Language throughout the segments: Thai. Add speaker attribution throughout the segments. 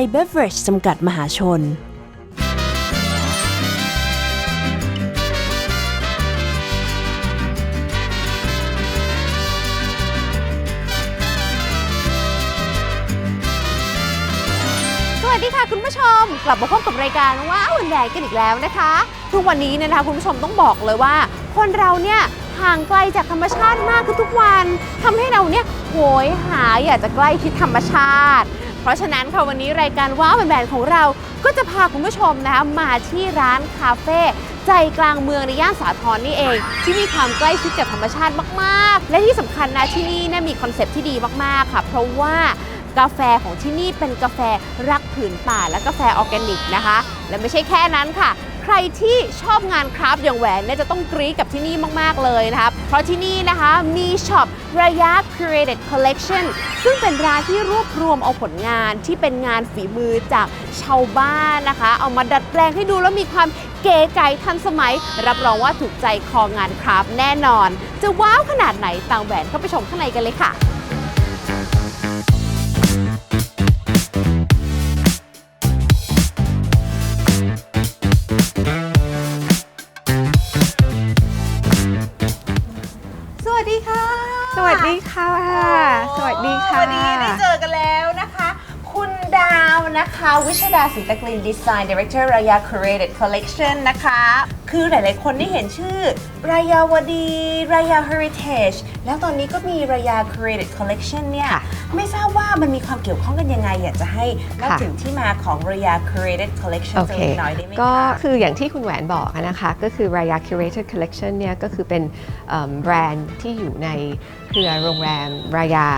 Speaker 1: ยเบเวอร์จจำกัดมหาชน
Speaker 2: สวัสดีค่ะคุณผู้ชม กลับมาพบกับรายการว้าวแหวนกันอีกแล้วนะคะทุกวันนี้เนี่ยนะคะคุณผู้ชมต้องบอกเลยว่า คนเราเนี่ยห่างไกลจากธรรมชาติมากขึ้นทุกวันทำให้เราเนี่ยโหยหาอยากจะใกล้ชิดธรรมชาติ เพราะฉะนั้นค่ะวันนี้รายการว้าวแหวนของเรา ก็จะพาคุณผู้ชมนะคะมาที่ร้านคาเฟ่ใจกลางเมืองในย่านสาทรนี่เอง ที่มีความใกล้ชิดกับธรรมชาติมาก ๆ และที่สำคัญนะที่นี่เนี่ยมีคอนเซปต์ที่ดีมากๆค่ะ เพราะว่ากาแฟของที่นี่เป็นกาแฟรักผืนป่าและกาแฟออร์แกนิกนะคะ และไม่ใช่แค่นั้นค่ะ ใครที่ชอบงานคราฟต์อย่างแหวนเนี่ยจะต้องกรี๊ดกับที่นี่มาก ๆ เลยนะคะเพราะที่นี่นะคะมีช็อประยะ Curated Collection ซึ่งเป็นร้านที่รวบรวมเอาผลงานที่เป็นงานฝีมือจากชาวบ้านนะคะ เอามาดัดแปลงให้ดูแล้วมีความเก๋ไก๋ทันสมัย รับรองว่าถูกใจคองานคราฟต์แน่นอน จะว้าวขนาดไหนตามแหวนเข้าไปชมข้างในกันเลยค่ะ วัสดีค่ะ
Speaker 3: วั
Speaker 2: นนี้ได้เจอกันแล้วนะคะ คุณดาวนะคะ วิชดาศิตกลินดีไซน์ดีเรคเตอร์รายา Curated Collection นะคะ คือหลาย ๆ คนที่เห็นชื่อรายาวดีรายา Heritage แล้วตอนนี้ก็มีรายา Curated Collection เนี่ย
Speaker 3: ค่ะ
Speaker 2: ไม่ทราบว่ามันมีความเกี่ยวข้องกันยังไง อยากจะให้เล่า
Speaker 3: ค่ะ
Speaker 2: ถึงที่มาของรายา Curated Collection
Speaker 3: โอ
Speaker 2: สัก
Speaker 3: เค
Speaker 2: เล็กน้อยได้ไหมคะ
Speaker 3: ก็คืออย่างที่คุณแหวนบอกอะนะคะก็คือ Raya Curated Collection เนี่ยก็คือเป็นเอิ่มแบรนด์ที่อยู่ในเครือโรงแรม Raya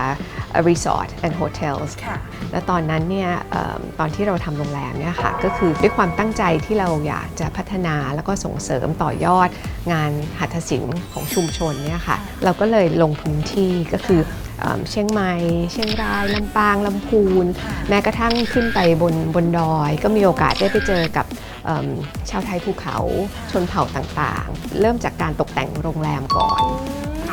Speaker 3: Resort and Hotels
Speaker 2: ค่ะ
Speaker 3: แล้วตอนนั้นเนี่ยเอิ่มตอนที่เราทำโรงแรมเนี่ยค่ะก็คือด้วยความตั้งใจที่เราอยากจะพัฒนาแล้วก็ส่งเสริมต่อยอด งานหัตถศิลป์ของชุมชนเนี่ยค่ะ เราก็เลยลงพื้นที่ก็คือเอิ่มเชียงใหม่ เชียงราย ลำปาง ลำพูน
Speaker 2: ค่ะ
Speaker 3: แม้กระทั่งขึ้นไปบนบนดอย ก็มีโอกาสได้ไปเจอกับเอิ่มชาวไทยภูเขาชนเผ่าต่างๆ เริ่มจากการตกแต่งโรงแรมก่อน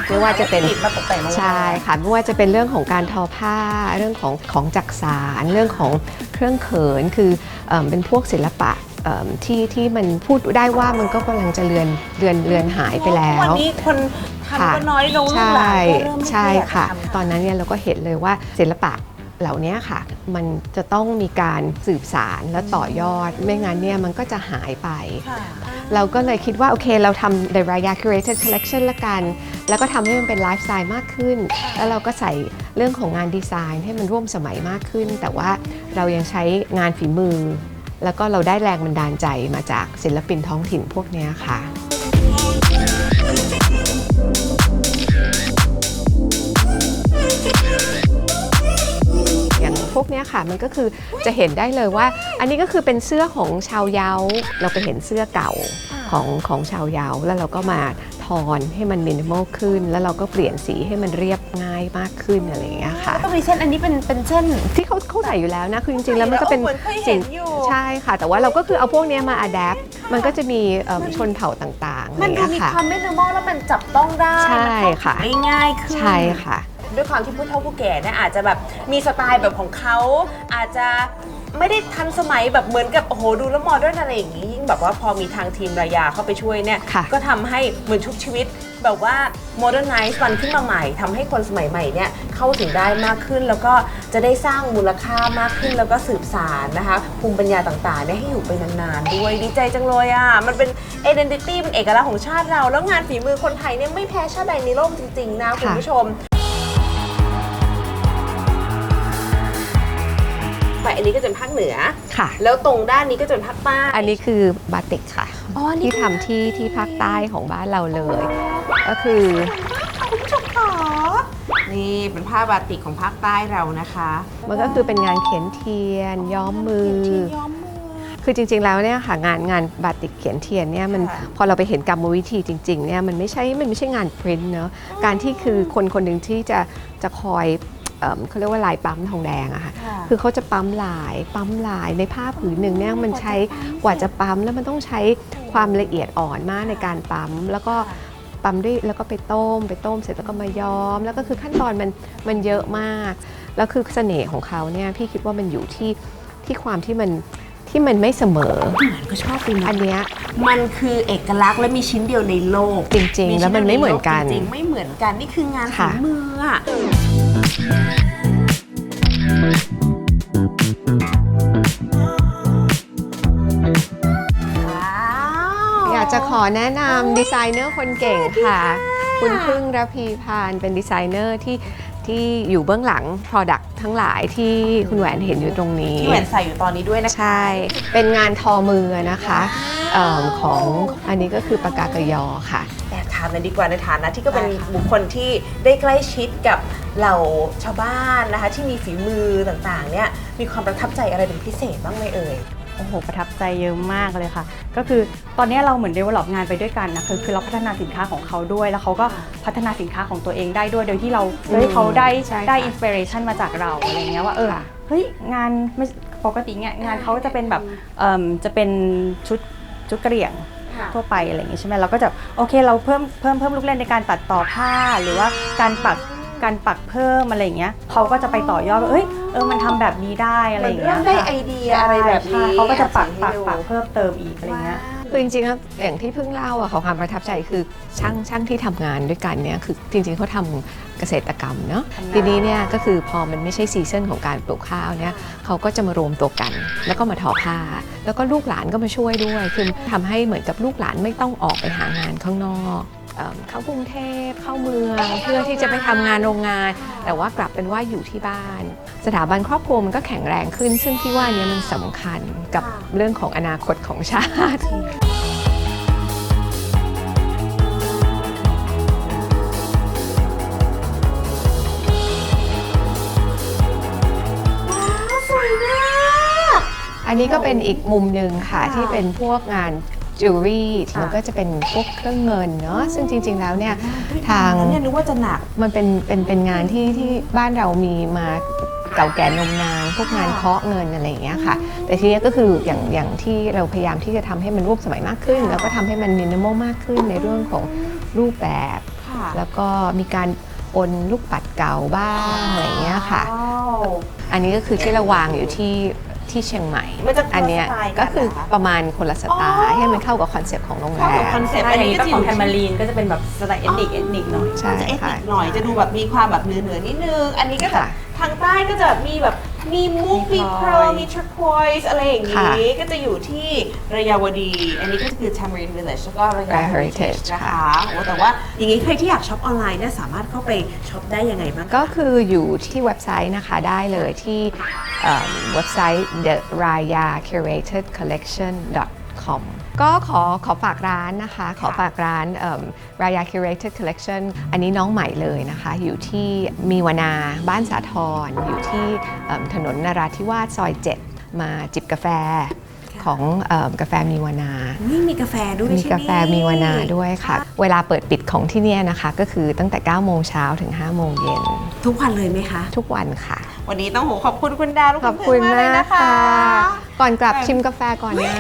Speaker 3: ไม่ว่าจะเป็น
Speaker 2: ติดมาตกแต่งโรงแรม
Speaker 3: ใช่ค่ะไม่ว่าจะเป็นเรื่องของการทอผ้า เรื่องของของจักสาร เรื่องของเครื่องเขินคือเอมเป็นพวกศิลปะเอิ่ม ที่ที่มันพูดได้ว่ามันก็กำลังจะเลือนเลือนเลือนหายไปแล้ว
Speaker 2: วันนี้คนทำก็น้อยลงลูก
Speaker 3: ใช่
Speaker 2: หลานก็เริ่มไม่
Speaker 3: ใช่
Speaker 2: อยากจ
Speaker 3: ค่ะ
Speaker 2: ทำ
Speaker 3: ตอนนั้นเนี่ยเราก็เห็นเลยว่าศิลปะเหล่านี้ค่ะ มันจะต้องมีการสืบสารและต่อยอด ไม่งั้นเนี่ยมันก็จะหายไป
Speaker 2: ค่ะ
Speaker 3: เราก็เลยคิดว่า โอเคเราทำ The Raya Curated Collection ละกัน แล้วก็ทำให้มันเป็นไลฟ์สไตล์มากขึ้น แล้วเราก็ใส่เรื่องของงานดีไซน์ให้มันร่วมสมัยมากขึ้น แต่ว่าเรายังใช้งานฝีมือ แล้วก็เราได้แรงบันดาลใจมาจากศิลปินท้องถิ่นพวกนี้ค่ะอย่างพวกนี้ค่ะมันก็คือจะเห็นได้เลยว่า อันนี้ก็คือเป็นเสื้อของชาวเยาเราไปเห็นเสื้อเก่า ของของชาวเยาแล้วเราก็มาทอนให้มันมินิมอลขึ้น แล้วเราก็เปลี่ยนสีให้มันเรียบง่ายมากขึ้นอะไรอย่างเงี้ยค่ะ
Speaker 2: ก็มีเส้นอันนี้เป็นเป็นเส้น
Speaker 3: ที่เขาเขาใส่อยู่แล้วนะ คือจริงๆ แล้วมันก็เป็น
Speaker 2: เหมือนเคยเห็นอยู่
Speaker 3: ใช่ค่ะ แต่ว่าเราก็คือเอาพวกเนี้ยมาอัดแอปมันก็จะมีเอิ่มชนเผ่าต่างๆอะไร
Speaker 2: มัน
Speaker 3: อย่าง
Speaker 2: ดู
Speaker 3: เงี้ย
Speaker 2: มี
Speaker 3: ค่ะ
Speaker 2: ความไม่นอร์มอลแล้วมันจับต้องได้
Speaker 3: ใช่
Speaker 2: มันเข้าถึง
Speaker 3: ค่ะ
Speaker 2: ได้ง่ายขึ้น
Speaker 3: ใช่ค่ะ
Speaker 2: ด้วยความที่ผู้เฒ่าผู้แก่เนี่ยอาจจะแบบมีสไตล์แบบของเขาอาจจะ ไม่ได้ทันสมัยแบบเหมือนกับโอ้โหดูแล้วโมเดิร์นอะไรอย่างนี้ยิ่งแบบว่าพอมีทางทีมรายาเข้าไปช่วยเนี่ย
Speaker 3: ค่ะ
Speaker 2: ก็ทำให้เหมือนชุบชีวิต แบบว่าโมเดิร์นไนซ์มันขึ้นมาใหม่ทำให้คนสมัยใหม่เนี่ยเข้าถึงได้มากขึ้น แล้วก็จะได้สร้างมูลค่ามากขึ้นแล้วก็สืบสารนะคะ ภูมิปัญญาต่างๆเนี่ยให้อยู่ไปนานๆด้วยดีใจจังเลยอะมันเป็น identity เป็นเอกลักษณ์ของชาติเรา แล้วงานฝีมือคนไทยเนี่ยไม่แพ้ชาติใดในโลกจริงๆนะคุณ
Speaker 3: ค่ะ
Speaker 2: ผู้ชม ไปอันนี้ก็จะเป็นภาคเหนือ
Speaker 3: ค่ะ
Speaker 2: แล้วตรงด้านนี้ก็จะเป็นภาคใต้
Speaker 3: อันนี้คือบาติกค่ะ
Speaker 2: อ๋ออันนี้
Speaker 3: ที่ทำที่ที่ภาคใต้ของบ้านเราเลย ก็คือ
Speaker 2: คุณผู้ชมค่ะนี่เป็นผ้าบาติกของภาคใต้เรานะคะ
Speaker 3: มันก็คือเป็นงานเขียนเทียน ย้อมมือ
Speaker 2: ย้อมมือ
Speaker 3: คือจริง ๆ แล้วเนี่ยค่ะงานงานบาติกเขียนเทียนเนี่ยมัน
Speaker 2: ค่ะ
Speaker 3: พอเราไปเห็นกรรมวิธีจริงๆเนี่ยมันไม่ใช่มันไม่ใช่งานพรินท์เนอะการที่คือคนคนหนึ่งที่จะจะคอย เอิ่มเขาเรียกว่าลายปั๊มทองแดงอะค่ะ
Speaker 2: ค่ะ
Speaker 3: คือเขาจะปั๊มลายปั๊มลายในผ้าผืนหนึ่งเนี่ยมันใช้กว่าจะปั๊มแล้วมันต้องใช้ความละเอียดอ่อนมากในการปั๊มแล้วก็ปั๊มด้วยแล้วก็ไปต้ม ไปต้มเสร็จแล้วก็มาย้อม แล้วก็คือขั้นตอนมันมันเยอะมาก แล้วคือเสน่ห์ของเขาเนี่ยพี่คิดว่ามันอยู่ที่ที่ความที่มันที่มันไม่เสมอ
Speaker 2: ก็ชอบเป็น
Speaker 3: อันเนี้ย
Speaker 2: มันคือเอกลักษณ์และมีชิ้นเดียวในโลก
Speaker 3: จริง ๆ แล้วมันไม่เหมือนกัน
Speaker 2: จริงๆไม่เหมือนกันนี่คืองานฝี
Speaker 3: ค่ะ
Speaker 2: มือ อะว้าว
Speaker 3: อยากจะขอแนะนำดีไซเนอร์คนเก่งค่ะ คุณพึ่งระพีพานเป็นดีไซเนอร์ที่ที่อยู่เบื้องหลัง Product ทั้งหลายที่คุณแหวนเห็นอยู่ตรงนี้
Speaker 2: ที่แหวนใส่อยู่ตอนนี้ด้วยนะคะ
Speaker 3: ใช่ เป็นงานทอมือนะคะเอมของอันนี้ก็คือปากกากยอค่ะ
Speaker 2: แอบ ถามเลยดีกว่าในฐานะที่ก็เป็น
Speaker 3: ได้ค่ะ
Speaker 2: บุคคลที่ได้ใกล้ชิดกับเหล่าชาวบ้านนะคะ ที่มีฝีมือต่างๆเนี่ยมีความประทับใจอะไรเป็นพิเศษบ้างไหมเอ่ย
Speaker 4: โอ้โห ประทับใจเยอะมากเลยค่ะ ก็คือตอนนี้เราเหมือน develop งานไปด้วยกันนะคือคือเราพัฒนาสินค้าของเขาด้วย แล้วเขาก็พัฒนาสินค้าของตัวเองได้ด้วย โดยที่เราโดยที่เขาได้
Speaker 3: ใช่ค่ะ
Speaker 4: ได้อินสปิเรชันมาจากเราอะไรเงี้ยว่าเออ
Speaker 3: ค่ะ
Speaker 4: เฮ้ยงานไม่ปกติเนี่ยงานเขาจะเป็นแบบเอิ่มจะเป็นชุดชุดกระเหรี่ยง ทั่วไปอะไรอย่างงี้ใช่ไหมเราก็จะโอเคเราเพิ่มเพิ่มเพิ่มลูกเล่นในการตัดต่อผ้าหรือว่าการปักการปักเพิ่มอะไรอย่างเงี้ยเขาก็จะไปต่อยอดว่าเอ้ย เออมันทำแบบนี้ได้อะไรอย่างเงี้ย
Speaker 2: มันเริ่มได้ไอเดียอะไรแบบนี้
Speaker 4: ใช่เขาก็จะปัก
Speaker 2: ให้
Speaker 4: ปัก
Speaker 2: ดู
Speaker 4: ปักเพิ่มเติมอีกอะไรเงี้ย
Speaker 3: คือจริงๆแล้วอย่างที่เพิ่งเล่าอะของความประทับใจคือช่างช่างที่ทำงานด้วยกันเนี่ยคือจริงๆเขาทำเกษตรกรรมเนาะ
Speaker 4: ทำนา
Speaker 3: ทีนี้เนี่ยก็คือพอมันไม่ใช่ซีซันของการปลูกข้าวเนี่ยเขาก็จะมารวมตัวกัน แล้วก็มาทอผ้า แล้วก็ลูกหลานก็มาช่วยด้วย คือทำให้เหมือนกับลูกหลานไม่ต้องออกไปหางานข้างนอก เอิ่มเข้ากรุงเทพเข้าเมืองเพื่อที่จะไปทำงานโรงงาน แต่ว่ากลับเป็นว่าอยู่ที่บ้าน สถาบันครอบครัวมันก็แข็งแรงขึ้น ซึ่งพี่ว่าเนี้มันสำคัญกับเรื่องของอนาคตของชาติอันนี้ก็เป็นอีกมุมหนึ่งค่ะ ที่เป็นพวกงาน จิวเวลรี่แล้วก็จะเป็นพวกเครื่องเงินเนาะซึ่งจริง ๆ แล้วเนี่ยทาง
Speaker 2: เนี่ยนึกว่าจะหนัก
Speaker 3: มันเป็นเป็นเป็นงานที่ที่บ้านเรามีมาเก่าแก่นมนานพวกงานเคาะเงินอะไรอย่างเงี้ยค่ะ แต่ทีเนี้ยก็คืออย่างอย่างที่เราพยายามที่จะทำให้มันร่วมสมัยมากขึ้น แล้วก็ทำให้มันมินิมอลมากขึ้นในเรื่องของรูปแบบ
Speaker 2: ค่ะ
Speaker 3: แล้วก็มีการโอนลูกปัดเก่าบ้างอะไรอย่างเงี้ยค่ะอันนี้ก็คือที่เราวางอยู่ที่ ที่เชียงใหม่
Speaker 2: มันจะคนละ
Speaker 3: อันเนี้ย
Speaker 2: สไตล์กัน
Speaker 3: ก็คือ
Speaker 2: เหรอคะ
Speaker 3: ประมาณคนละสไต
Speaker 2: อ๋
Speaker 3: ล์
Speaker 2: อ
Speaker 3: ให้มันเข้ากับคอนเซปต์ของโรงแร
Speaker 2: เข้ากับ
Speaker 3: ม
Speaker 2: คอนเซ็ปต์
Speaker 4: ใช่
Speaker 2: อัน
Speaker 4: อัน
Speaker 2: นี้
Speaker 4: นี้
Speaker 2: ก็
Speaker 4: ก็
Speaker 2: จะ
Speaker 4: ข
Speaker 2: อ
Speaker 4: อง
Speaker 2: ยู่
Speaker 4: แทมมารีนก็จะเป็นแบบสไตล์เอทนิกเอทนิกหน่อย
Speaker 3: ใช่
Speaker 2: จะเอท
Speaker 3: ค่ะ
Speaker 2: นิคหน่อยจะดูแบบมีความแบบเหนือเหนือๆนิดนึง อันนี้ก็แบบ
Speaker 3: ค่ะ
Speaker 2: ทางใต้ก็จะมีแบบ มีมุก
Speaker 4: มี
Speaker 2: มี
Speaker 4: พ
Speaker 2: เพ
Speaker 4: ล
Speaker 2: ร์
Speaker 4: อ
Speaker 2: ล
Speaker 4: ย
Speaker 2: มีทรัคควอยส์อะไรอย่าง
Speaker 3: ค่ะ
Speaker 2: นี้ ก็จะอยู่ที่ระยาวดี อันนี้ก็คือ Tamarind Village แล้วก็ระยา
Speaker 3: Raya
Speaker 2: Heritage
Speaker 3: Heritage
Speaker 2: นะคะ
Speaker 3: ค่ะ
Speaker 2: โอ้แต่ว่าอย่างนี้ใครที่อยากช็อปออนไลน์เนี่ยสามารถเข้าไปช็อปได้ยังไงบ้าง
Speaker 3: ก็คืออยู่ที่เว็บไซต์นะคะได้เลยที่เอิ่มเว็บไซต์ the raya curated collection com ก็ขอขอฝากร้านนะคะ ขอฝากร้านเอิ่ม raya curated collection อันนี้น้องใหม่เลยนะคะ อยู่ที่มีวนาบ้านสาทรอยู่ที่เอิ่มถนนนราธิวาสซอย 7 มาจิบกาแฟ ของเอิ่มกาแฟมีวนา
Speaker 2: นี่มีกาแฟด้วย
Speaker 3: มี
Speaker 2: ใช่ไห
Speaker 3: กาแฟมีวนาด้วยค่ะ เวลาเปิดปิดของที่เนี่ยนะคะ ก็คือตั้งแต่ 9 โมงเช้าถึง 5 โมงเย็น
Speaker 2: ทุกวันเลยไหมคะ
Speaker 3: ทุกวันค่ะ
Speaker 2: วันนี้ต้องโหขอบคุณคุณดาวและ
Speaker 3: ขอบคุณ
Speaker 2: ณเพื่นเลย
Speaker 3: มาก
Speaker 2: นะคะ
Speaker 3: ค่ะก่อนกลับชิมกาแฟก่อนนะ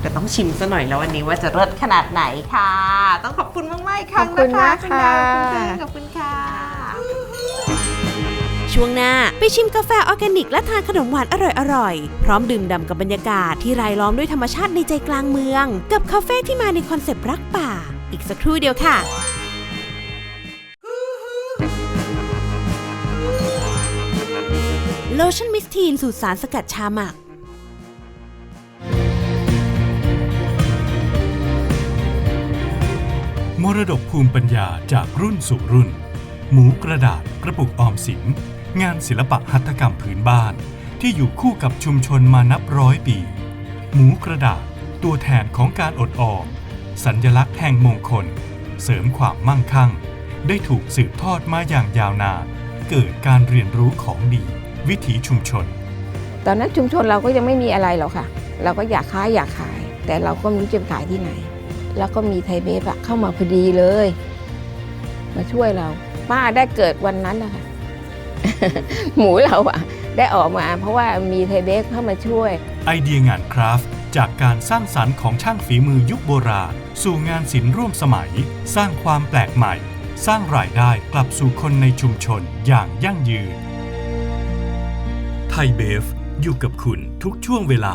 Speaker 2: เดี๋ยวต้องชิมซะหน่อยแล้ววันนี้ว่าจะเลิศขนาดไหนค่ะ ต้องขอบคุณมากๆอีกครั้ง
Speaker 3: ขอบคุณ
Speaker 2: นะคะ
Speaker 3: มาก
Speaker 2: คุณ
Speaker 3: ค่ะ
Speaker 2: ดาวคุณเพื่อนขอบคุณค่ะ
Speaker 5: ช่วงหน้า ไปชิมกาแฟออร์แกนิก และทานขนมหวานอร่อยๆ พร้อมดื่มด่ำกับบรรยากาศที่รายล้อมด้วยธรรมชาติในใจกลางเมือง กับคาเฟ่ที่มาในคอนเซปต์รักป่า อีกสักครู่เดียวค่ะโลชั่นมิสทีนสูตรสารสกัดชาหมัก
Speaker 6: มรดกภูมิปัญญาจากรุ่นสู่รุ่น หมูกระดาษกระปุกออมสิน งานศิลปะหัตถกรรมพื้นบ้านที่อยู่คู่กับชุมชนมานับร้อยปี หมูกระดาษตัวแทนของการอดออมสัญลักษณ์แห่งมงคล เสริมความมั่งคั่ง ได้ถูกสืบทอดมาอย่างยาวนานเกิดการเรียนรู้ของดี วิถีชุมชน
Speaker 7: ตอนนั้นชุมชนเราก็ยังไม่มีอะไรหรอกค่ะ เราก็อยากขาอยากขาย แต่เราก็ไม่รู้จะขายที่ไหน แล้วก็มีไทยเบฟอะเข้ามาพอดีเลย มาช่วยเราป้าได้เกิดวันนั้นนะคะ หมูเราอะได้ออกมาเพราะว่ามีไทเบฟเข้ามาช่วย
Speaker 6: ไอเดียงานคราฟต์จากการสร้างสรรค์ของช่างฝีมือยุคโบราณ สู่งานศิลป์ร่วมสมัย สร้างความแปลกใหม่ สร้างรายได้กลับสู่คนในชุมชนอย่างยั่งยืนไทยเบฟอยู่กับคุณทุกช่วงเวลา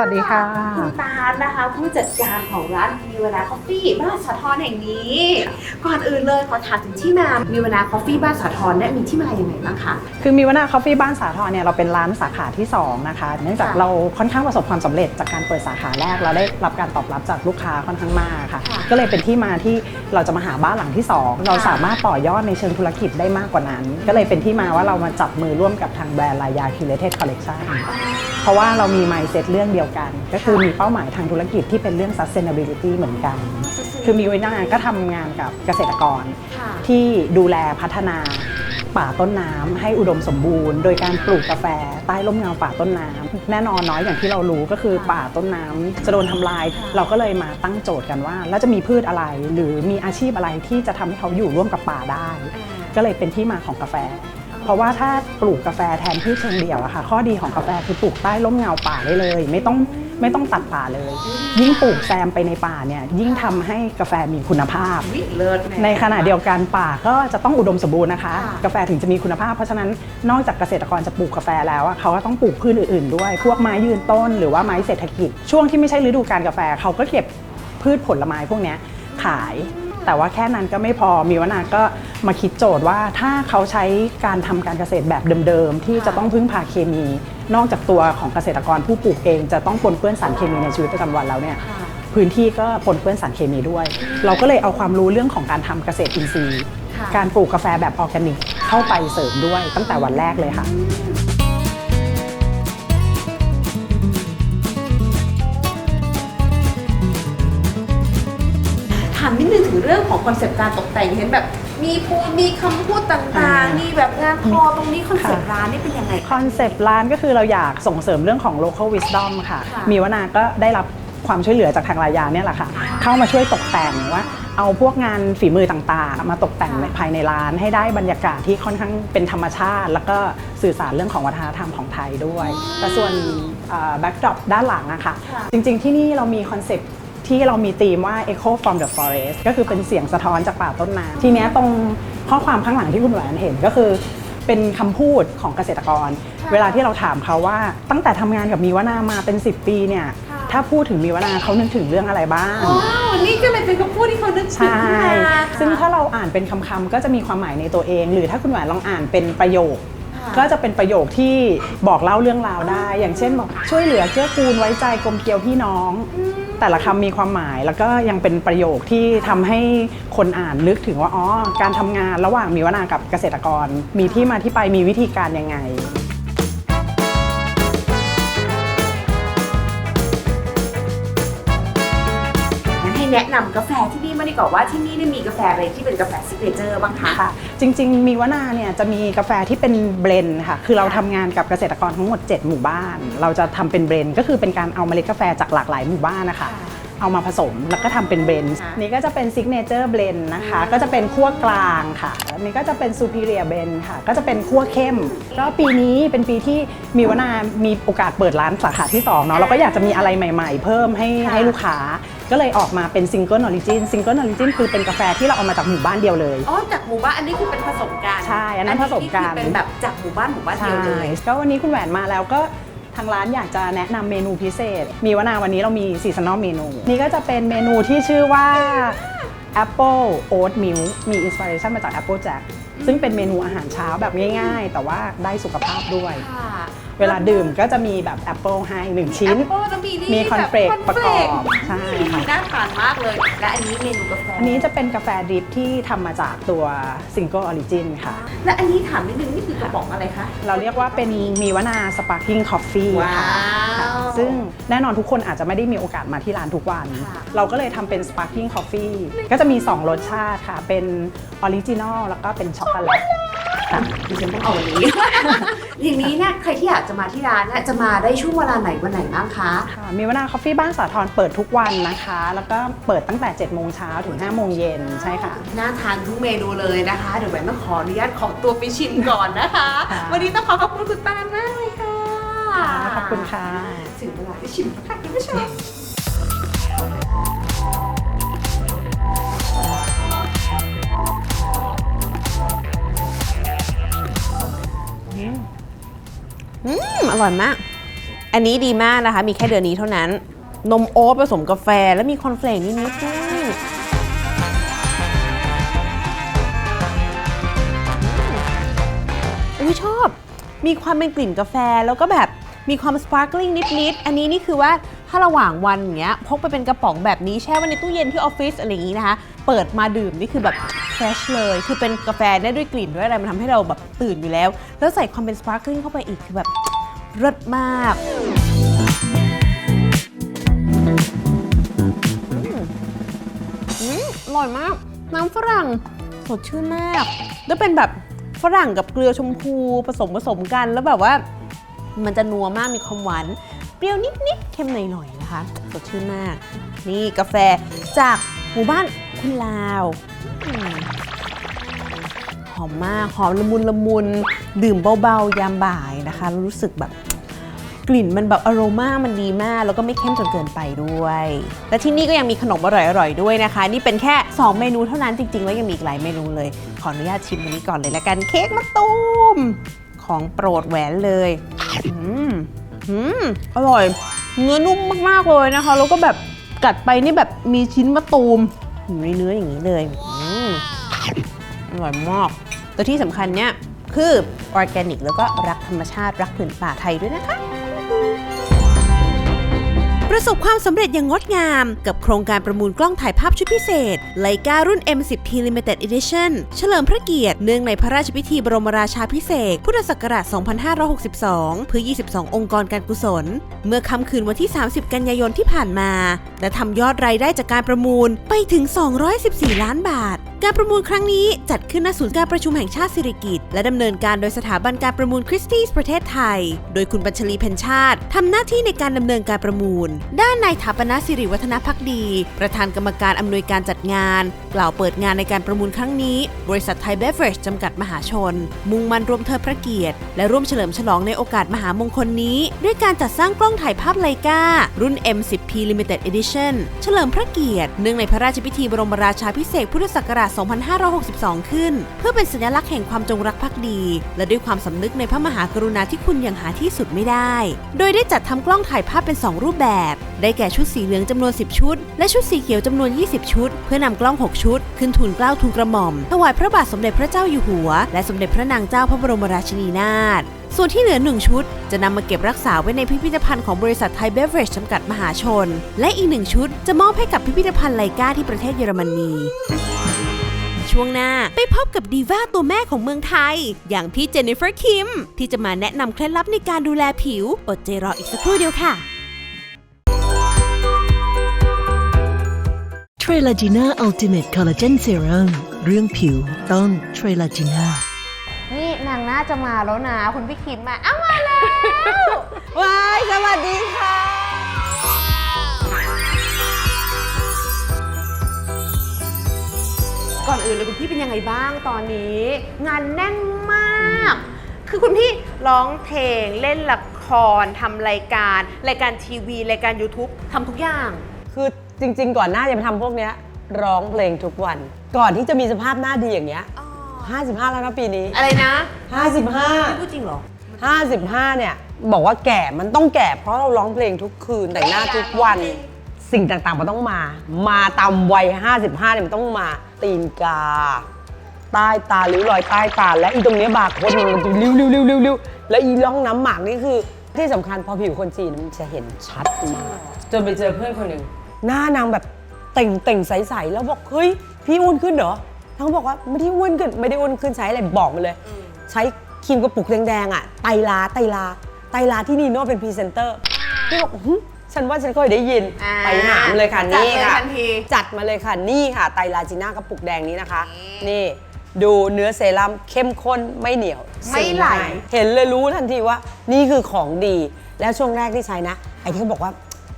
Speaker 2: วัสดีค่ะ
Speaker 4: คุ
Speaker 2: ณตาลนะคะ ผู้จัดการของร้านมีเวลาคอฟฟี่บ้านสาทรแห่งนี้ ก่อนอื่นเลยขอถามถึงที่มามีเวลาคอฟฟี่บ้านสาทรเนี่ยมีที่มาอย่างไรบ้างคะ
Speaker 4: คือมีวนาคอฟฟี่บ้านสาทรเนี่ยเราเป็นร้านสาขาที่ 2 นะคะ เนื่องจาก
Speaker 2: ค่ะ
Speaker 4: เราค่อนข้างประสบความสำเร็จจากการเปิดสาขาแรกเราได้รับการตอบรับจากลูกค้าค่อนข้างมากค่ะ
Speaker 2: ค่ะ
Speaker 4: ก็เลยเป็นที่มาที่เราจะมาหาบ้านหลังที่ 2 เราสามารถต่อยอดในเชิงธุรกิจได้มากกว่านั้น ก็เลยเป็นที่มาว่าเรามาจับมือร่วมกับทางแบรนด์ลายา Curated Collection เพราะว่าเรามี mindset เรื่องเดียวกัน ก็คือมีเป้าหมายทางธุรกิจที่เป็นเรื่อง sustainability เหมือนกัน คือมีวินาก็ทำงานกับเกษตรกร
Speaker 2: ค่ะ
Speaker 4: ที่ดูแลพัฒนาป่าต้นน้ำให้อุดมสมบูรณ์ โดยการปลูกกาแฟใต้ร่มเงาป่าต้นน้ำแน่นอนน้อยอย่างที่เรารู้ก็คือป่าต้นน้ำจะโดนทำลาย เราก็เลยมาตั้งโจทย์กันว่า แล้วจะมีพืชอะไร หรือมีอาชีพอะไรที่จะทำให้เขาอยู่ร่วมกับป่าได้ ก็เลยเป็นที่มาของกาแฟ เพราะว่าถ้าปลูกกาแฟแทนพืชเชิงเดี่ยวอะค่ะ ข้อดีของกาแฟคือปลูกใต้ร่มเงาป่าได้เลย ไม่ต้องไม่ต้องตัดป่าเลย ยิ่งปลูกแซมไปในป่าเนี่ยยิ่งทำให้กาแฟมีคุณภาพ
Speaker 2: วิเลิศแม่
Speaker 4: ในขณะเดียวกันป่าก็จะต้องอุดมสมบูรณ์นะคะ
Speaker 2: ค่ะ
Speaker 4: กาแฟถึงจะมีคุณภาพ เพราะฉะนั้นนอกจากเกษตรกรจะปลูกกาแฟแล้วอะเขาก็ต้องปลูกพืชอื่นๆ ด้วย พวกไม้ยืนต้นหรือว่าไม้เศรษฐกิจ ช่วงที่ไม่ใช่ฤดูการกาแฟเขาก็เก็บพืชผลไม้พวกเนี้ยขาย แต่ว่าแค่นั้นก็ไม่พอมีวนาก็มาคิดโจทย์ว่าถ้าเขาใช้การทำการเกษตรแบบเดิมๆ ที่จะต้องพึ่งพาเคมี นอกจากตัวของเกษตรกรผู้ปลูกเอง จะต้องปนเปื้อนสารเคมีในชีวิตประจำวันแล้วเนี่ยพื้นที่ก็ปนเปื้อนสารเคมีด้วย เราก็เลยเอาความรู้เรื่องของการทำเกษตรอินทรีย์
Speaker 2: ค่ะ
Speaker 4: การปลูกกาแฟแบบออร์แกนิกเข้าไปเสริมด้วยตั้งแต่วันแรกเลยค่ะ
Speaker 2: นิดนึงถึงเรื่องของคอนเซปต์การตกแต่งเห็นแบบ มีพูดมีคำพูดต่างๆ มีแบบงานทอตรงนี้คอนเซปต์ร้านนี่เป็นยังไง
Speaker 4: คอนเซปต์ร้านก็คือเราอยากส่งเสริมเรื่องของ local wisdom ค่ะ
Speaker 2: ค่ะ
Speaker 4: มีวนาก็ได้รับความช่วยเหลือจากทางรายาเนี่ยแหละค่ะ เข้ามาช่วยตกแต่งว่า เอาพวกงานฝีมือต่างๆ มาตกแต่งในภายในร้านให้ได้บรรยากาศที่ค่อนข้างเป็นธรรมชาติ แล้วก็สื่อสารเรื่องของวัฒนธรรมของไทยด้วย แต่ส่วนแบ็กดรอปด้านหลังอะค่ะ
Speaker 2: ค่ะ
Speaker 4: จริงๆที่นี่เรามีคอนเซปต์ ที่เรามีธีมว่า Echo from the Forest ก็คือเป็นเสียงสะท้อนจากป่าต้นน้ำทีเนี้ยตรงข้อความข้างหลังที่คุณแหวนเห็นก็คือ เป็นคำพูดของเกษตรกร เวลาที่เราถามเขาว่าตั้งแต่ทำงานกับมีวนามาเป็น 10 ปีเนี่ย
Speaker 2: ค่ะ
Speaker 4: ถ้าพูดถึงมีวนาเขานึกถึงเรื่องอะไรบ้าง
Speaker 2: ว้าวนี่ก็เลยเป็นคำพูดที่เขานึกถึง
Speaker 4: ใช่
Speaker 2: ขึ้นมา
Speaker 4: ซึ่งถ้าเราอ่านเป็นคำๆก็จะมีความหมายในตัวเอง หรือถ้าคุณแหวนลองอ่านเป็นประโยค
Speaker 2: ค่ะ
Speaker 4: ก็จะเป็นประโยคที่บอกเล่าเรื่องราวได้ อย่างเช่นบอกช่วยเหลือเกื้อกูลไว้ใจกลมเกลียวพี่น้อง แต่ละคำมีความหมาย แล้วก็ยังเป็นประโยคที่ทำให้คนอ่านนึกถึงว่าอ๋อการทำงานระหว่างมีวนากับเกษตรกร มีที่มาที่ไปมีวิธีการยังไง
Speaker 2: แนะนำกาแฟที่นี่มาดีกว่าว่าที่นี่เนี่ยมีกาแฟอะไรที่เป็นกาแฟซิกเนเจอร์บ้างคะ
Speaker 4: ค่ะจริงๆ มีวนาเนี่ยจะมีกาแฟที่เป็นเบรนด์ค่ะ คือเราทำงานกับเกษตรกรทั้งหมด 7 หมู่บ้าน เราจะทำเป็นเบรนด์ก็คือเป็นการเอาเมล็ดกาแฟจากหลากหลายหมู่บ้านนะคะ เอามาผสมแล้วก็ทำเป็นเบรนด์
Speaker 2: ค่ะ
Speaker 4: นี่ก็จะเป็นซิกเนเจอร์เบรนด์นะคะ ก็จะเป็นขั้วกลางค่ะอันนี้ก็จะเป็นซูเปอร์เรียเบรนด์ค่ะ ก็จะเป็นขั้วเข้ม ก็ปีนี้เป็นปีที่มีวนามีโอกาสเปิดร้านสาขาที่2เนาะเราก็อยากจะมีอะไรใหม่ ๆ เพิ่มให้ให้ลูกค้า ก็เลยออกมาเป็นซิงเกิลออริจินซิงเกิลออริจินคือเป็นกาแฟที่เราเอามาจากหมู่บ้านเดียวเลย
Speaker 2: อ๋อจากหมู่บ้านอันนี้คือเป็นผสมกัน
Speaker 4: ใช่อันนั้นผสมกัน
Speaker 2: คือเป็นแบบจากหมู่บ้านหมู่บ้านเดี
Speaker 4: ใช่
Speaker 2: ยวเลย
Speaker 4: ก็วันนี้คุณแหวนมาแล้วก็ทางร้านอยากจะแนะนำเมนูพิเศษ มีวนาวันนี้เรามีซีซันอลเมนู นี่ก็จะเป็นเมนูที่ชื่อว่า Apple Oat Milk มีอินสปิเรชันมาจาก Apple Jack ซึ่งเป็นเมนูอาหารเช้าแบบง่าย ๆ แต่ว่าได้สุขภาพด้วย
Speaker 2: ค่ะ
Speaker 4: เวลาดื่มก็จะมีแบบแอปเปิลให้1ชิ้น
Speaker 2: แอปเปิ้ลแล้วมีนี่
Speaker 4: มีคอนเฟลก
Speaker 2: แบบ
Speaker 4: ประกอบใช่ค่ะ
Speaker 2: น่าทานมากเลย และอันนี้เมนูกาแฟ
Speaker 4: อันนี้จะเป็นกาแฟดริปที่ทำมาจากตัวซิงเกิลออริจินค่ะ
Speaker 2: และอันนี้ถามนิดนึงนี่คือกระป๋องอะไรคะ
Speaker 4: เราเรียกว่าเป็นมีวนาสปาร์กิ้งคอฟฟี่
Speaker 2: ว้า
Speaker 4: ค่ะ
Speaker 2: ว
Speaker 4: ซึ่งแน่นอนทุกคนอาจจะไม่ได้มีโอกาสมาที่ร้านทุกวันเราก็เลยทำเป็น Sparkling Coffee ก็จะมี 2 รสชาติค่ะ เป็นออริจินอลแล้วก็เป็นช็อกโกแลต ค่ะ
Speaker 8: ดิฉันต้องเอาวันนี้ อย่างนี้เนี่ยใครที่อยากจะมาที่ร้านเนี่ยจะมาได้ช่วงเวลาไหนวันไหนบ้างคะ
Speaker 4: ค่ะมีวนาคอฟฟี่บ้านสาทรเปิดทุกวันนะคะ แล้วก็เปิดตั้งแต่7โมงเช้าถึง5โมงเย็นใช่ค่ะ
Speaker 8: น่าทานทุกเมนูเลยนะคะ เดี๋ยวแหวนต้องขออนุญาตขอตัวไปชิมก่อนนะคะ
Speaker 4: ค่ะ
Speaker 8: วันนี้ต้องขอขอบคุณคุณปานมากเลยค่ะ
Speaker 4: ขอบคุณค่ะ
Speaker 8: ถึงเวลาได้ชิมแล้วค่ะคุณผู้ชม
Speaker 9: อืมอร่อยมาก อันนี้ดีมากนะคะ มีแค่เดือนนี้เท่านั้น นมโอ๊ตผสมกาแฟแล้วมีคอนเฟลกนิดๆด้วยอุ้ยชอบ มีความเป็นกลิ่นกาแฟแล้วก็แบบมีความสปาร์กลิ n งนิดๆ อันนี้นี่คือว่าถ้าระหว่างวันอย่างเงี้ยพกไปเป็นกระป๋องแบบนี้แช่ไว้ในตู้เย็นที่ออฟฟิศอะไรอย่างงี้นะคะ เปิดมาดื่มนี่คือแบบเฟรชเลย คือเป็นกาแฟได้ด้วยกลิ่นด้วยอะไรมันทำให้เราแบบตื่นอยู่แล้ว แล้วใส่ความเป็นสปาร์กลิ n งเข้าไปอีกคือแบบเลิศมากอืมอร่อยมาก น้ำฝรั่งสดชื่นมาก แล้วเป็นแบบฝรั่งกับเกลือชมพูผสมผสมกันแล้วแบบว่า มันจะนัวมากมีความหวานเปรี้ยวนิดๆเค็มหน่อยๆนะคะ สดชื่นมาก นี่กาแฟจากหมู่บ้าน คุณลาวหอมมากหอมละมุนละมุนดื่มเบาๆ ยามบ่ายนะคะ รู้สึกแบบกลิ่นมันแบบอโรมามันดีมาก แล้วก็ไม่เข้มจนเกินไปด้วย และที่นี่ก็ยังมีขนมอร่อยๆด้วยนะคะ นี่เป็นแค่ 2 เมนูเท่านั้นจริงๆ แล้วยังมีอีกหลายเมนูเลย ขออนุญาตชิมอันนี้ก่อนเลยละกันเค้กมะตูมของโปรดแหวนเลยอืมอืมอร่อย เนื้อนุ่มมากๆเลยนะคะ แล้วก็แบบกัดไปนี่แบบมีชิ้นมะตูม อยู่ในเนื้ออย่างนี้เลยอืมอร่อยมากแต่ที่สำคัญเนี่ยคือออร์แกนิก แล้วก็รักธรรมชาติรักผืนป่าไทยด้วยนะคะ
Speaker 2: ประสบความสำเร็จอย่างงดงาม กับโครงการประมูลกล้องถ่ายภาพชุดพิเศษไลการุ่น M10P Limited Edition เฉลิมพระเกียรติเนื่องในพระราชพิธีบรมราชาพิเศษ พุทธศักราช 2562 เพื่อ 22 องค์กรการกุศล เมื่อค่ำคืนวันที่ 30 กันยายนที่ผ่านมา และทำยอดรายได้จากการประมูลไปถึง 214 ล้านบาท การประมูลครั้งนี้จัดขึ้นณศูนย์การประชุมแห่งชาติสิริกิติ์และดำเนินการโดยสถาบันการประมูลคริสตี้ประเทศไทย โดยคุณบัญชลีเพนชาติทำหน้าที่ในการดำเนินการประมูลด้านนายถาปนาสิริวัฒนพักดี ประธานกรรมการอำนวยการจัดงาน กล่าวเปิดงานในการประมูลครั้งนี้ บริษัทไทยเบเวอร์จจำกัดมหาชน มุ่งมั่นรวมเทิดพระเกียรติ และร่วมเฉลิมฉลองในโอกาสมหามงคลนี้ ด้วยการจัดสร้างกล้องถ่ายภาพไลการุ่น M10P Limited Edition เฉลิมพระเกียรติเนื่องในพระราชพิธีบรมราชาพิเศษพุทธศักราช 2562 ขึ้น เพื่อเป็นสัญลักษณ์แห่งความจงรักภักดี และด้วยความสำนึกในพระมหากรุณาธิคุณอย่างหาที่สุดไม่ได้ โดยได้จัดทำกล้องถ่ายภาพเป็น 2 รูปแบบได้แก่ชุดสีเหลืองจำนวน 10 ชุด และชุดสีเขียวจำนวน 20 ชุด เพื่อนำกล้อง 6 ชุด ขึ้นทูลเกล้าทูลกระหม่อมถวายพระบาทสมเด็จพระเจ้าอยู่หัว และสมเด็จพระนางเจ้าพระบรมราชินีนาถส่วนที่เหลือ 1 ชุด จะนำมาเก็บรักษาไว้ในพิพิธภัณฑ์ของบริษัทไทยเบเวอร์จจำกัดมหาชน และอีกหนึ่งชุด จะมอบให้กับพิพิธภัณฑ์ไลกาที่ประเทศเยอรมนีช่วงหน้า ไปพบกับดีว่าตัวแม่ของเมืองไทย อย่างพี่เจนนิเฟอร์คิม ที่จะมาแนะนำเคล็ดลับในการดูแลผิว อดใจรออีกสักครู่เดียวค่ะ
Speaker 10: รลาจีน่าอัลติเมทคอลลาเจนเซรั่มเรื่องผิวต้องเทรลาจีน่า
Speaker 8: นี่นางน่าจะมาแล้วนะคุณพี่คิมมาอ้าวมาแล้ว
Speaker 9: ว้ายสวัสดีค่ะ
Speaker 8: ก่อนอื่นเลยคุณพี่เป็นยังไงบ้างตอนนี้ งานแน่นมาก คือคุณพี่ร้องเพลงเล่นละครทำรายการ รายการทีวี รายการ YouTube ทำทุกอย่าง
Speaker 11: คือ จริง ๆ ก่อนหน้าจะมาทำพวกเนี้ยร้องเพลงทุกวัน ก่อนที่จะมีสภาพหน้าดีอย่างเงี้ย55 แล้วนะปีนี้
Speaker 8: อะไรนะ
Speaker 11: 55
Speaker 8: พูดจริงเหรอ
Speaker 11: 55 เนี่ย บอกว่าแก่มันต้องแก่เพราะเราร้องเพลงทุกคืนแต่งหน้าทุกวัน สิ่งต่างๆมันต้องมา มาตามวัย 55 เนี่ยมันต้องมาตีนกา ใต้ตาริ้วรอยใต้ตา และอีตรงเนี้ยบาร์โค้ดมันจะริ้วริ้วริ้วริ้วริ้วและอีร่องน้ำหมากนี่คือที่สำคัญพอผิวคนจีนมันจะเห็นชัดมากจนไปเจอเพื่อนคนหนึ่ง หน้านางแบบเต่งเต่งๆใสๆแล้วบอกเฮ้ยพี่อ้วนขึ้นเหรอทั้งบอกว่าไม่ได้อ้วนขึ้นไม่ได้อ้วนขึ้นใช้อะไรบอกมาเลย ใช้ครีมกระปุกแดงๆอะไตรลาไตรลาไตรลาที่นีโน่เป็นพรีเซนเตอร์พี่บอกหึฉันว่าฉันเคยได้ยิน
Speaker 2: อ่า
Speaker 11: ไปหามเลยค่ะ
Speaker 2: จัด
Speaker 11: นี่
Speaker 2: เลย
Speaker 11: ค่ะ
Speaker 2: ทันที
Speaker 11: จัดมาเลยค่ะนี่ค่ะ ไตรลาจิน่ากระปุกแดงนี้นะคะ นี่ ดูเนื้อเซรั่มเข้มข้นไม่เหนียว
Speaker 2: ไม่ไหล
Speaker 11: ซึง่ายเห็นเลยรู้ทันทีว่า นี่คือของดีแล้วช่วงแรกที่ใช้นะไอ้ที่เขาบอกว่า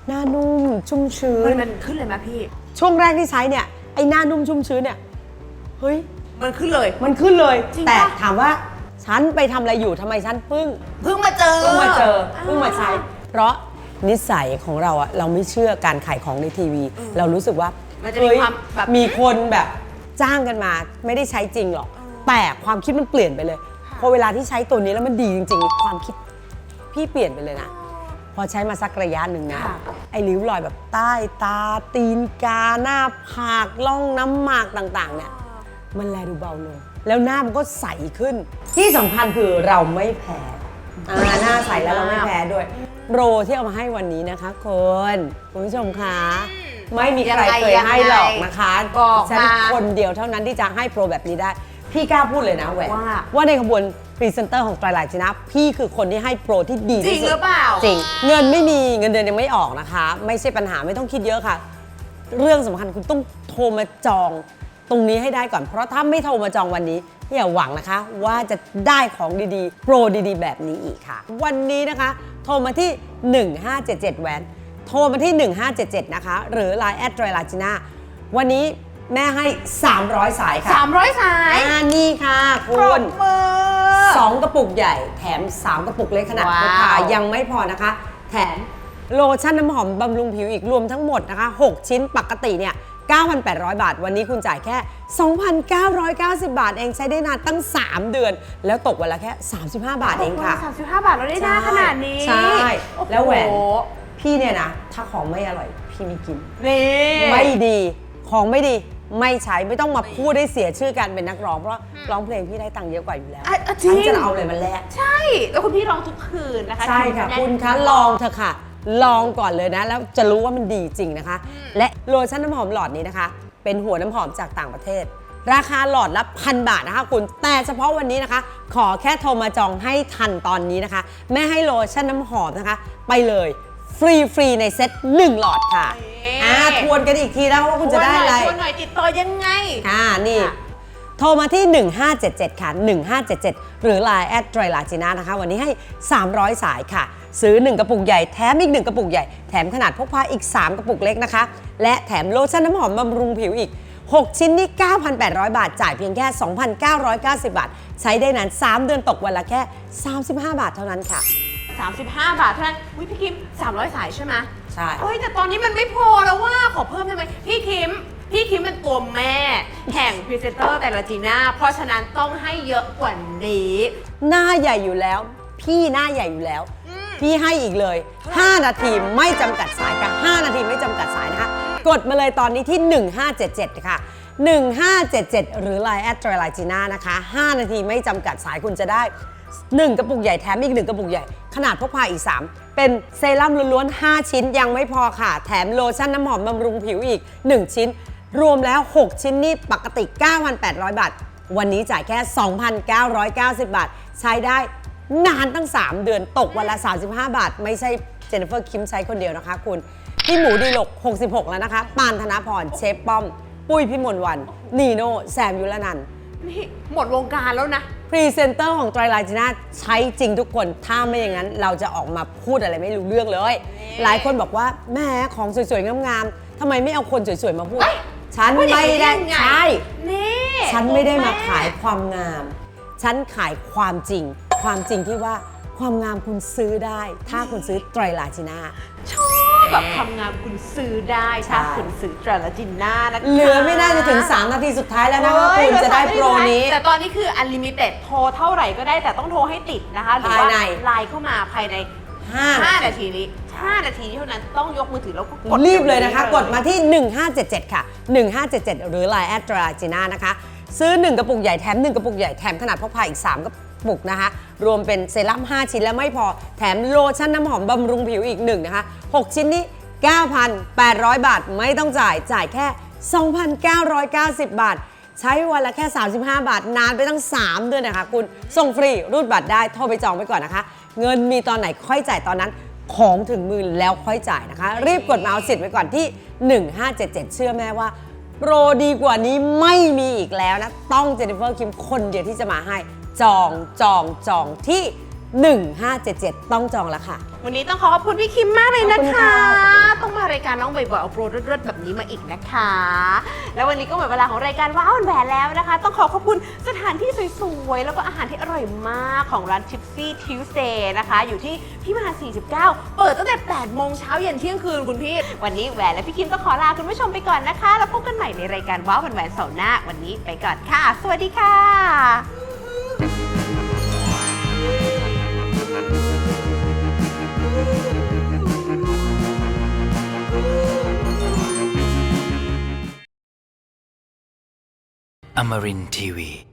Speaker 11: หน้านุ่มชุ่มชื้
Speaker 2: มัน
Speaker 11: น
Speaker 2: มันขึ้นเลยไหมพี่
Speaker 11: ช่วงแรกที่ใช้เนี่ยไอ้หน้านุ่มชุ่มชื้นเนี่ยเฮ้ย
Speaker 2: มันขึ้นเลย
Speaker 11: มันขึ้นเลย
Speaker 2: จริงปะ
Speaker 11: แต่ถามว่าฉันไปทำอะไรอยู่ทำไมฉันเพิ่ง
Speaker 2: เพิ่งมาเจอ
Speaker 11: เพิ่งมาเจอเพิ่งมาใช้ เพราะนิสัยของเราอะเราไม่เชื่อการขายของในทีวี เรารู้สึกว่า
Speaker 2: มันจะมี
Speaker 11: เฮ้ย
Speaker 2: ความแบบ
Speaker 11: มีคนแบบจ้างกันมาไม่ได้ใช้จริงหรอก แต่ความคิดมันเปลี่ยนไปเลยพอเวลาที่ใช้ตัวนี้แล้วมันดีจริง ๆ ความคิดพี่เปลี่ยนไปเลยนะ พอใช้มาสักระยะหนึ่งนะไอ้ริ้วรอยแบบใต้ตาตีนกาหน้าผากล่องน้ำหมากต่างๆเนี่ย มันแลดูเบาลง แล้วหน้ามันก็ใสขึ้น ที่สำคัญคือเราไม่แพ้อ่าหน้าใสแล้วเราไม่แพ้ด้วย โปรที่เอามาให้วันนี้นะคะคุณคุณผู้ชมคะไม่มีใครเคยให้หรอกนะคะ
Speaker 2: บอก
Speaker 11: ฉัน
Speaker 2: มา
Speaker 11: คนเดียวเท่านั้นที่จะให้โปรแบบนี้ได้ พี่กล้าพูดเลยนะแหวน
Speaker 2: ว่า
Speaker 11: ว่าในขบวนพรีเซนเตอร์ของไตรไลท์ชนะ พี่คือคนที่ให้โปรที่ดี
Speaker 2: จริ
Speaker 11: ที่
Speaker 2: ง
Speaker 11: สุด
Speaker 2: หรือเปล่า
Speaker 11: จริง เงินไม่มีเงินเดือนยังไม่ออกนะคะ ไม่ใช่ปัญหาไม่ต้องคิดเยอะค่ะ เรื่องสำคัญคุณต้องโทรมาจองตรงนี้ให้ได้ก่อน เพราะถ้าไม่โทรมาจองวันนี้อย่าหวังนะคะ ว่าจะได้ของดีๆ โปรดีๆ แบบนี้อีกค่ะ วันนี้นะคะ โทรมาที่ 1577แหวน โทรมาที่ 1577 นะคะ หรือ Line แอดไตรลาจิน่าวันนี้ แม่ให้ 300 สายค่ะ
Speaker 2: 300 สาย
Speaker 11: อ่านี่ค่ะคุ
Speaker 2: ปรบ
Speaker 11: ณ
Speaker 2: มือ
Speaker 11: สองกระปุกใหญ่แถม 3 กระปุกเล็กขนาดพกพา
Speaker 2: ว้าว
Speaker 11: ยังไม่พอนะคะ แถมโลชั่นน้ำหอมบำรุงผิวอีกรวมทั้งหมดนะคะ 6 ชิ้นปกติเนี่ย 9,800 บาท วันนี้คุณจ่ายแค่ 2,990 บาทเองใช้ได้นานตั้ง 3 เดือน แล้วตกวันละแค่ 35 บาทเองค่ะ
Speaker 2: 35บาทเราได้หน้าขนาดนี้
Speaker 11: ใช่
Speaker 2: โอ้โห
Speaker 11: แล้วแหวน พี่เนี่ยนะ ถ้าของไม่อร่อย พี่ไม่กิน
Speaker 2: นี่
Speaker 11: ไม่ดี ของไม่ดี ไม่ใช้ไม่ต้องมาพูดได้เสียชื่อการเป็นนักร้อง เพราะร้องเพลงพี่ได้ตังค์เยอะกว่าอยู่แล้ว
Speaker 2: อะอะจริ
Speaker 11: ฉั
Speaker 2: ง
Speaker 11: นจะเอาอะไรมาแลก
Speaker 2: ใช่ แล้วคุณพี่ร้องทุกคืนนะคะ
Speaker 11: ใช่ค่ะ
Speaker 2: แน่น
Speaker 11: คุณคะลองเถอะค่ะ ลองก่อนเลยนะ แล้วจะรู้ว่ามันดีจริงนะคะ และโลชั่นน้ำหอมหลอดนี้นะคะ เป็นหัวน้ำหอมจากต่างประเทศ ราคาหลอดละพันบาทนะคะคุณแต่เฉพาะวันนี้นะคะ ขอแค่โทรมาจองให้ทันตอนนี้นะคะ แม่ให้โลชั่นน้ำหอมนะคะ ไปเลย ฟรีฟรี ๆ ในเซ็ต1หลอดค่ะอ่าทวนกันอีกทีแล้วว่าคุณจะได้อะไร
Speaker 2: ชวนหน่อยติดต่อยังไง
Speaker 11: อ่า นี่ โทรมาที่ 1577 ค่ะ 1577 หรือ Line แอดไตรลาจิน่านะคะ วันนี้ให้ 300 สายค่ะ ซื้อ 1 กระปุกใหญ่ แถมอีก 1 กระปุกใหญ่ แถมขนาดพกพาอีก 3 กระปุกเล็กนะคะ และแถมโลชั่นน้ำหอมบำรุงผิวอีก 6 ชิ้นนี่ 9,800 บาท จ่ายเพียงแค่ 2,990 บาท ใช้ได้นาน 3 เดือนตกวันละแค่ 35 บาทเท่านั้นค่ะ
Speaker 2: 35 บาทเท่านั้นอุ๊ยพี่คิม 300 สายใช่ไหม
Speaker 11: ใช่
Speaker 2: เฮ้ยแต่ตอนนี้มันไม่พอแล้วว่าขอเพิ่มได้ไหมพี่คิม พี่คิมเป็นตัวแม่ แห่งพรีเซนเตอร์แต่ละจีน่าเพราะฉะนั้นต้องให้เยอะกว่านี้
Speaker 11: หน้าใหญ่อยู่แล้ว พี่หน้าใหญ่อยู่แล้วพี่ให้อีกเลย 5 นาทีไม่จำกัดสายค่ะ5นาทีไม่จำกัดสายนะคะ กดมาเลยตอนนี้ที่ 1577 ค่ะ 1577 หรือ Line แอดไตรไลจีน่านะคะ 5 นาทีไม่จำกัดสายคุณจะได้ 1 กระปุกใหญ่แถมอีก 1 กระปุกใหญ่ ขนาดพกพาอีก 3 เป็นเซรั่มล้วนๆ 5 ชิ้นยังไม่พอค่ะ แถมโลชั่นน้ำหอมบำรุงผิวอีก 1 ชิ้น รวมแล้ว 6 ชิ้นนี่ปกติ 9,800 บาท วันนี้จ่ายแค่ 2,990 บาท ใช้ได้นานตั้ง 3 เดือนตกวันละ 35 บาท ไม่ใช่เจนนิเฟอร์คิมใช้คนเดียวนะคะคุณพี่หมูดีหลก 66 แล้วนะคะ ปานธนพรเชฟป้อม ปุ้ยพิมลวัน นีโน่แซมยุรนันท์
Speaker 2: นี่หมดวงการแล้วนะ
Speaker 11: พรีเซนเตอร์ของไตรไลจีน่าใช้จริงทุกคน ถ้าไม่อย่างนั้นเราจะออกมาพูดอะไรไม่รู้เรื่องเลย หลายคนบอกว่าแม่ของสวยๆ งามๆทำไมไม่เอาคนสวยๆ มาพูดฉัน
Speaker 2: พูดอย่าง
Speaker 11: ไม่
Speaker 2: นี้
Speaker 11: ได้
Speaker 2: ได้ไง
Speaker 11: ใช่
Speaker 2: นี่
Speaker 11: ฉันไม่ได้มา
Speaker 2: แขา
Speaker 11: ยความงาม ฉันขายความจริง ความจริงที่ว่าความงามคุณซื้อได้ ถ้าคุณซื้อไตรลาจิน่า
Speaker 2: ชอบ แบบทำงานคุณซื้อได้
Speaker 11: ใช่
Speaker 2: ถ้าคุณซื้อตราลาจินน่านะคะ
Speaker 11: เหลือไม่น่าจะถึง 3 นาทีสุดท้ายแล้วนะคะ
Speaker 2: เฮ้ย
Speaker 11: คุณจะได้
Speaker 2: เห
Speaker 11: โปร
Speaker 2: ลือสามาที
Speaker 11: นี้
Speaker 2: แต่ตอนนี้คืออันลิมิเต็ดโทรเท่าไหร่ก็ได้แต่ต้องโทรให้ติดนะคะ หรือว่า
Speaker 11: ภายใน
Speaker 2: ไลน์เข้ามาภายใน
Speaker 11: 5
Speaker 2: 5นาทีนี้ 5 นาทีเท่านั้นต้องยกมือถือแล้วก็กด
Speaker 11: รีบเลยนะคะ
Speaker 2: ดี๋ว
Speaker 11: กดมาที่ 1577 ค่ะ 1577 หรือ Line แอดตราจีน่านะคะ ซื้อ 1 กระปุกใหญ่แถม 1 กระปุกใหญ่แถมขนาดพกพาอีก 3กระปุก นะคะ รวมเป็นเซรั่ม 5 ชิ้นแล้วไม่พอ แถมโลชั่นน้ำหอมบำรุงผิวอีก1นะคะ 6 ชิ้นนี้ 9,800 บาท ไม่ต้องจ่ายจ่ายแค่ 2,990 บาท ใช้วันละแค่ 35 บาท นานไปตั้ง 3 เดือนนะคะคุณ ส่งฟรีรูดบัตรได้ โทรไปจองไว้ก่อนนะคะ เงินมีตอนไหนค่อยจ่ายตอนนั้นของถึงมือแล้วค่อยจ่ายนะคะ รีบกดมาเอาสิทธิ์ไว้ก่อนที่ 1577 เชื่อแม่ว่า โปรดีกว่านี้ไม่มีอีกแล้วนะ ต้องเจนนิเฟอร์คิมคนเดียวที่จะมาให้ จองจองจองที่ 1577 ต้องจองแล้วค่ะ
Speaker 2: วันนี้ต้องขอขอบคุณพี่คิมมากเลยนะ
Speaker 11: ขอบคุณ
Speaker 2: คะ
Speaker 11: ค่ะ
Speaker 2: ต้องมารายการน้องบ่อยๆเอาโปรเลิศๆแบบนี้มาอีกนะคะ แล้ววันนี้ก็หมดเวลาของรายการว้าวแหวนแล้วนะคะ ต้องขอขอบคุณสถานที่สวยๆ แล้วก็อาหารที่อร่อยมากของร้าน Tipsy Tuesday นะคะ อยู่ที่พี่มหา49 เปิดตั้งแต่ 8 โมงเช้าเย็นเที่ยงคืนคุณพี่ วันนี้แหวนและพี่คิมต้องขอลาคุณผู้ชมไปก่อนนะคะ แล้วพบกันใหม่ในรายการว้าวแหวนเสาร์หน้า วันนี้ไปก่อนค่ะ สวัสดีค่ะ
Speaker 12: Amarin Tiwi.